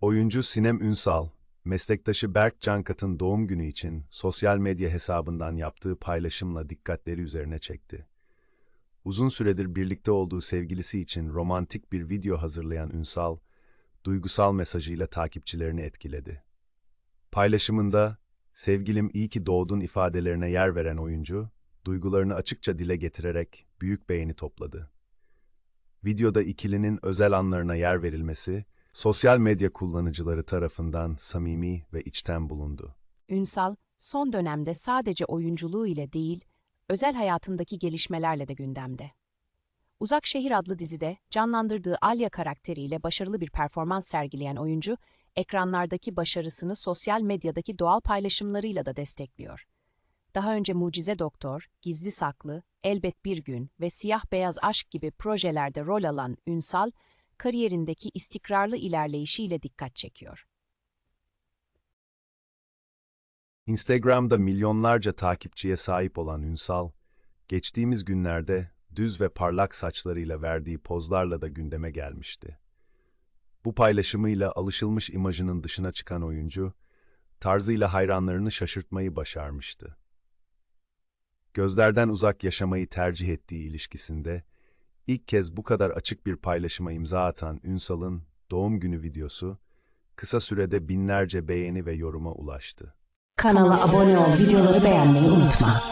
Oyuncu Sinem Ünsal, meslektaşı Berk Cankat'ın doğum günü için sosyal medya hesabından yaptığı paylaşımla dikkatleri üzerine çekti. Uzun süredir birlikte olduğu sevgilisi için romantik bir video hazırlayan Ünsal, duygusal mesajıyla takipçilerini etkiledi. Paylaşımında, sevgilim iyi ki doğdun ifadelerine yer veren oyuncu, duygularını açıkça dile getirerek büyük beğeni topladı. Videoda ikilinin özel anlarına yer verilmesi, sosyal medya kullanıcıları tarafından samimi ve içten bulundu. Ünsal, son dönemde sadece oyunculuğu ile değil, özel hayatındaki gelişmelerle de gündemde. Uzak Şehir adlı dizide canlandırdığı Alya karakteriyle başarılı bir performans sergileyen oyuncu, ekranlardaki başarısını sosyal medyadaki doğal paylaşımlarıyla da destekliyor. Daha önce Mucize Doktor, Gizli Saklı, Elbet Bir Gün ve Siyah Beyaz Aşk gibi projelerde rol alan Ünsal, kariyerindeki istikrarlı ilerleyişiyle dikkat çekiyor. Instagram'da milyonlarca takipçiye sahip olan Ünsal, geçtiğimiz günlerde düz ve parlak saçlarıyla verdiği pozlarla da gündeme gelmişti. Bu paylaşımıyla alışılmış imajının dışına çıkan oyuncu, tarzıyla hayranlarını şaşırtmayı başarmıştı. Gözlerden uzak yaşamayı tercih ettiği ilişkisinde, ilk kez bu kadar açık bir paylaşıma imza atan Ünsal'ın doğum günü videosu, kısa sürede binlerce beğeni ve yoruma ulaştı. Kanala abone ol, videoları beğenmeyi unutma.